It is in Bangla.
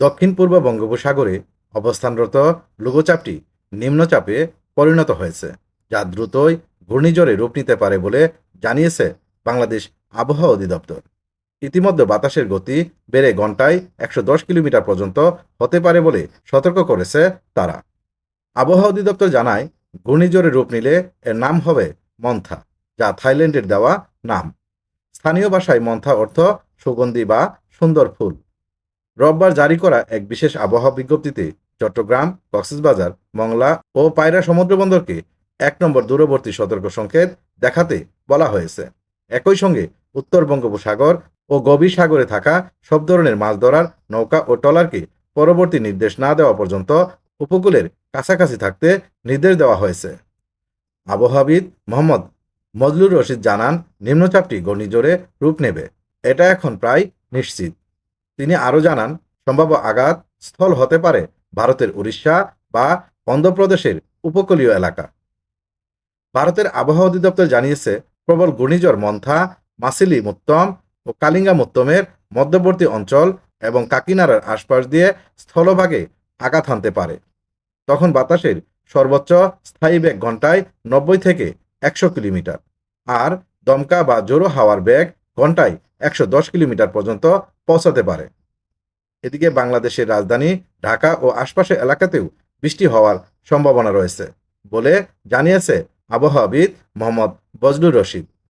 দক্ষিণ পূর্ব বঙ্গোপসাগরে অবস্থানরত লঘুচাপটি নিম্নচাপে পরিণত হয়েছে, যা দ্রুতই ঘূর্ণিঝড়ে রূপ নিতে পারে বলে জানিয়েছে বাংলাদেশ আবহাওয়া অধিদপ্তর। ইতিমধ্যে বাতাসের গতি বেড়ে ঘন্টায় একশো দশ কিলোমিটার পর্যন্ত হতে পারে বলে সতর্ক করেছে তারা। আবহাওয়া অধিদপ্তর জানায়, ঘূর্ণিঝড়ে রূপ নিলে এর নাম হবে মন্থা, যা থাইল্যান্ডের দেওয়া নাম। স্থানীয় ভাষায় মন্থা অর্থ সুগন্ধি বা সুন্দর ফুল। রোববার জারি করা এক বিশেষ আবহাওয়া বিজ্ঞপ্তিতে চট্টগ্রাম, কক্সবাজার, মংলা ও পায়রা সমুদ্রবন্দরকে এক নম্বর দূরবর্তী সতর্ক সংকেত দেখাতে বলা হয়েছে। একই সঙ্গে উত্তর বঙ্গোপসাগর ও গভীর সাগরে থাকা সব ধরনের মাছ ধরার নৌকা ও ট্রলারকে পরবর্তী নির্দেশ না দেওয়া পর্যন্ত উপকূলের কাছাকাছি থাকতে নির্দেশ দেওয়া হয়েছে। আবহাওয়াবিদ মোহাম্মদ মজলুর রশিদ জানান, নিম্নচাপটি ঘূর্ণিঝড়ে রূপ নেবে। এটা এখন প্রায় নিশ্চিত। তিনি আরও জানান, সম্ভাব্য আঘাত স্থল হতে পারে ভারতের উড়িষ্যা বা অন্ধ্রপ্রদেশের উপকূলীয় এলাকা। ভারতের আবহাওয়া অধিদপ্তর জানিয়েছে, প্রবল ঘূর্ণিঝড় মন্থা, মাসিলি মুত্তম ও কালিঙ্গা মুত্তমের মধ্যবর্তী অঞ্চল এবং কাকিনাড়ার আশপাশ দিয়ে স্থলভাগে আঘাত হানতে পারে। তখন বাতাসের সর্বোচ্চ স্থায়ী বেগ ঘন্টায় নব্বই থেকে একশো কিলোমিটার। আর দমকা বা জোরো হাওয়ার বেগ ঘন্টায় একশো দশ কিলোমিটার পর্যন্ত পৌঁছাতে পারে। এদিকে বাংলাদেশের রাজধানী ঢাকা ও আশপাশের এলাকাতেও বৃষ্টি হওয়ার সম্ভাবনা রয়েছে বলে জানিয়েছে আবহাওয়াবিদ মোহাম্মদ বজলুর রশিদ।